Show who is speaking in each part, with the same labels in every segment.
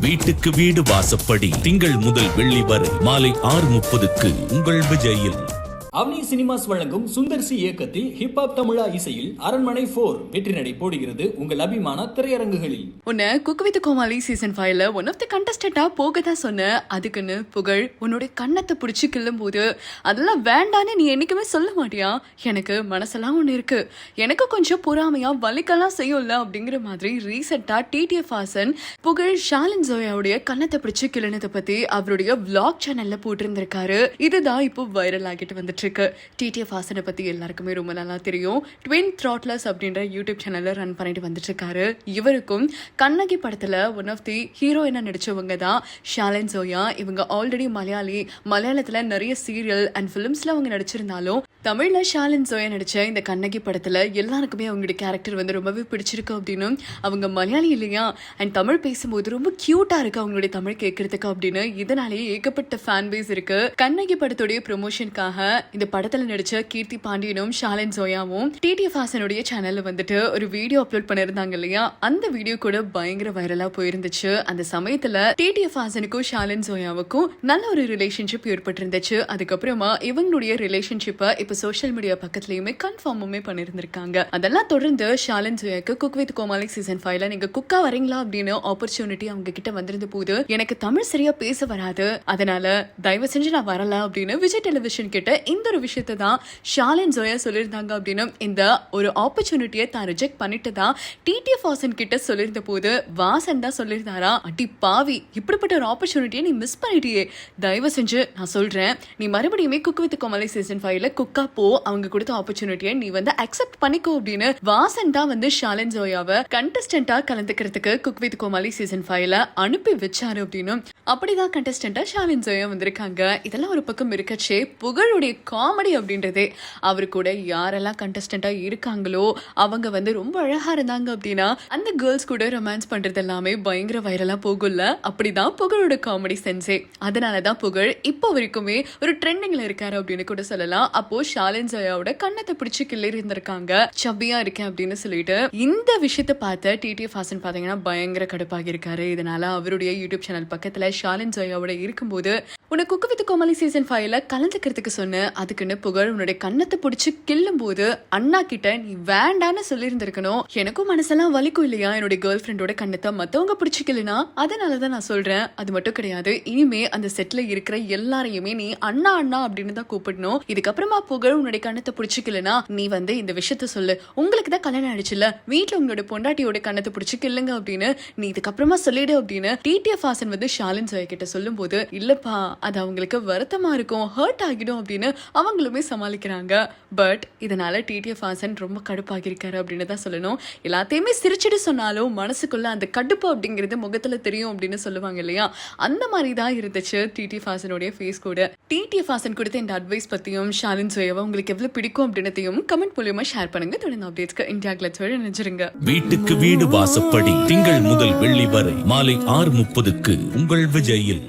Speaker 1: வீட்டுக்கு வீடு வாசப்படி திங்கள் முதல் வெள்ளி வரை மாலை ஆறு முப்பதுக்கு உங்கள் விஜயில்.
Speaker 2: அவனி சினிமாஸ் வழங்கும் சுந்தர் சி இயக்கத்தில் ஹிப்ஹாப் தமிழா இசையில் அரண்மனை போர் வெற்றி நடை போடுகிறது உங்கள் அபிமான திரையரங்குகளில்.
Speaker 3: உன்னை குக் வித் கோமாளி சீசன் ஃபைவ்ல ஒன் ஆஃப் த கண்டஸ்டண்டா போக தான் சொன்ன அதுக்குன்னு புகழ் உன்னுடைய கண்ணத்தை பிடிச்சி கிள்ளும் போது அதெல்லாம் வேண்டான்னு நீ என்னைக்குமே சொல்ல மாட்டியா? எனக்கு மனசெல்லாம் ஒன்று இருக்கு. எனக்கு கொஞ்சம் பொறாமையா வலிக்கெல்லாம் செய்யும்ல அப்படிங்கிற மாதிரி ரீசெண்டா டிடிஎஃப் ஹாசன் புகழ் ஷாலின் ஜோயாவுடைய கண்ணத்தை பிடிச்சி கிள்ளினதை பத்தி அவருடைய vlog சேனல்ல போட்டிருந்திருக்காரு. இதுதான் இப்போ வைரல் ஆகிட்டு வந்துட்டு இருக்கு டிடிஎஃப் ஹாசனை பற்றி எல்லாருக்குமே ரொம்ப நல்லா தெரியும். ட்வின் த்ராட்லஸ் அப்படின்ற யூடியூப் சேனலில் ரன் பண்ணிட்டு வந்துட்டுருக்காரு. இவருக்கும் கண்ணகி படத்தில் ஒன் ஆஃப் தி ஹீரோயினாக நடிச்சவங்க தான் ஷாலன் சோயா இவங்க ஆல்ரெடி மலையாளி. மலையாளத்தில் நிறைய சீரியல் அண்ட் ஃபிலிம்ஸில் அவங்க நடிச்சிருந்தாலும் தமிழில் ஷாலன் சோயா நடித்த இந்த கண்ணகி படத்தில் எல்லாருக்குமே அவங்களுடைய கேரக்டர் வந்து ரொம்பவே பிடிச்சிருக்கு அப்படின்னு அவங்க மலையாளி இல்லையா? அண்ட் தமிழ் பேசும்போது ரொம்ப க்யூட்டாக இருக்குது அவங்களுடைய தமிழ் கேட்கறதுக்கு அப்படின்னு இதனாலேயே ஏகப்பட்ட ஃபேன் பேஸ் இருக்குது கண்ணகி படத்துடைய ப்ரொமோஷனுக்காக இந்த படத்துல நடிச்ச கீர்த்தி பாண்டியனும் ஷாலின் ஜோயாவும் டிடிஎஃப் ஹாசனுடைய சேனல்ல வந்துட்டு ஒரு வீடியோ அப்லோட் பண்ணிருந்தாங்க இல்லையா? அந்த வீடியோ கூட பயங்கர வைரலா போயிருந்துச்சு. அந்த சமயத்துல டிடிஎஃப் ஹாசனுக்கும் ஷாலின் ஜோயாவுக்கும் நல்ல ஒரு ரிலேஷன்ஷிப் ஏற்பட்டிருந்துச்சு. அதுக்கப்புறமா இவங்களுடைய ரிலேஷன்ஷிப்பை இப்ப சோஷியல் மீடியா பக்கத்துலயுமே கன்ஃபார்முமே பண்ணிருந்திருக்காங்க அதெல்லாம் தொடர்ந்து ஷாலின் ஜோயாக்கு குக் வித் கோமாலிக் சீசன் ஃபைவ்ல நீங்க குக்கா வரீங்களா அப்படின்னு ஆப்பர்ச்சுனிட்டி அவங்க கிட்ட வந்திருந்த போது எனக்கு தமிழ் சரியா பேச வராது. அதனால தயவு செஞ்சு நான் வரல அப்படின்னு விஜய் டெலிவிஷன் கிட்ட இந்த ஒரு விஷயத்தை தான் ஷாலின் ஜோயா சொல்லியிருந்தாங்க அப்படின்னு இந்த ஒரு ஆப்பர்ச்சுனிட்டியை தான் ரிஜெக்ட் பண்ணிட்டு தான் டிடிஎஃப் வாசன் கிட்ட சொல்லியிருந்த போது வாசன் தான் சொல்லியிருந்தாரா அடி பாவி இப்படிப்பட்ட ஒரு ஆப்பர்ச்சுனிட்டியை நீ மிஸ் பண்ணிட்டியே. தயவு செஞ்சு நான் சொல்றேன். நீ மறுபடியுமே குக் வித் கோமலை சீசன் ஃபைவ்ல குக்கா போ. அவங்க கொடுத்த ஆப்பர்ச்சுனிட்டியை நீ வந்து அக்செப்ட் பண்ணிக்கோ அப்படின்னு வாசன் தான் வந்து ஷாலின் ஜோயாவை கண்டஸ்டண்டா கலந்துக்கிறதுக்கு குக் வித் கோமாளி சீசன் ஃபைவ்ல அனுப்பி வச்சாரு அப்படின்னு. அப்படிதான் கண்டஸ்டண்டா ஷாலின் ஜோயா வந்திருக்காங்க. இதெல்லாம் ஒரு பக்கம் இருக்கச்சே புகழுடைய காமெடி அப்படின்றதே. அவர் கூட யாரெல்லாம் கண்டஸ்டண்ட்டாக இருக்காங்களோ அவங்க வந்து ரொம்ப அழகாக இருந்தாங்க அப்படின்னா அந்த கேர்ள்ஸ் கூட ரொமான்ஸ் பண்ணுறது எல்லாமே பயங்கர வைரலாக போகும்ல. அப்படிதான் புகழோட காமெடி சென்ஸே அதனாலதான் புகழ் இப்போ வரைக்குமே ஒரு ட்ரெண்டிங்கில் இருக்காரு அப்படின்னு கூட சொல்லலாம். அப்போ ஷாலின் ஜோயாவோட கண்ணத்தை பிடிச்சி கிள்ளி இருந்திருக்காங்க. சப்பியா இருக்கேன் அப்படின்னு சொல்லிட்டு இந்த விஷயத்த பார்த்த டிடிஎஃப் ஹாசன் பார்த்தீங்கன்னா பயங்கர கடுப்பாகி இருக்காரு. இதனால அவருடைய யூடியூப் சேனல் பக்கத்தில் ஷாலின் ஜயாவோட இருக்கும்போது உன்னை குக்கு வித் கோமாளி சீசன் ஃபைவ்ல கலந்துக்கிறதுக்கு சொன்னேன் அதுக்குன்னு புகழ் உன்னுடைய கண்ணத்தை பிடிச்சி கிள்ளும் போது அண்ணா கிட்ட நீ வேண்டான்னு சொல்லியிருந்திருக்கணும். எனக்கும் மனசெல்லாம் வலிக்கும் இல்லையா? என்னுடைய கேர்ள் ஃப்ரெண்டோட கண்ணத்தை மத்தவங்க பிடிச்சிக்கலனா அதனாலதான் நான் சொல்றேன். அது மட்டும் கிடையாது. இனிமே அந்த செட்ல இருக்கிற எல்லாரையுமே நீ அண்ணா அண்ணா அப்படின்னு தான் கூப்பிடணும். இதுக்கப்புறமா புகழ் உன்னுடைய கண்ணத்தை பிடிச்சிக்கலனா நீ வந்து இந்த விஷயத்த சொல்லு. உங்களுக்கு தான் கல்யாணம் ஆயிடுச்சுல வீட்டுல உங்களோட பொண்டாட்டியோட கண்ணத்தை பிடிச்சி அப்படின்னு நீ இதுக்கப்புறமா சொல்லிடு அப்படின்னு டிடிஎஃப் ஹாசன் வந்து ஷாலின் ஜோயா கிட்ட சொல்லும்போது இல்லப்பா அது அவங்களுக்கு வருத்தமாக இருக்கும் ஹர்ட் ஆகிடும் அப்படின்னு அவங்களுமே சமாளிக்கிறாங்க. பட் இதனால் டிடிஎஃப் ஹாசன் ரொம்ப கடுப்பாகி இருக்காரு அப்படின்னு தான் சொல்லணும். எல்லாத்தையுமே சிரிச்சிட்டு சொன்னாலும் மனசுக்குள்ளே அந்த கடுப்பு அப்படிங்கிறது முகத்தில் தெரியும் அப்படின்னு சொல்லுவாங்க இல்லையா? அந்த மாதிரி தான் இருந்துச்சு டிடிஎஃப் ஹாசனுடைய ஃபேஸ் கூட. டிடிஎஃப் ஹாசன் கொடுத்த இந்த அட்வைஸ் பற்றியும் ஷாலின் ஜோயாவை உங்களுக்கு எவ்வளோ பிடிக்கும் அப்படின்றதையும் கமெண்ட் மூலியமா ஷேர் பண்ணுங்க. தொடர்ந்து அப்டேட்ஸ்க்கு இந்தியா கிளச்சோட நினைச்சிருங்க
Speaker 1: வீட்டுக்கு வீடு வாசப்படி திங்கள் முதல் வெள்ளி வரை மாலை ஆறு முப்பதுக்கு உங்கள் விஜயில்.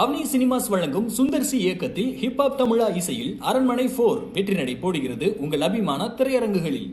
Speaker 2: அவனி சினிமாஸ் வழங்கும் சுந்தர் சி இயக்கத்தில் ஹிப்ஹாப் தமிழா இசையில் அரண்மனை போர் வெற்றி நடை போடுகிறது உங்கள் அபிமான திரையரங்குகளில்.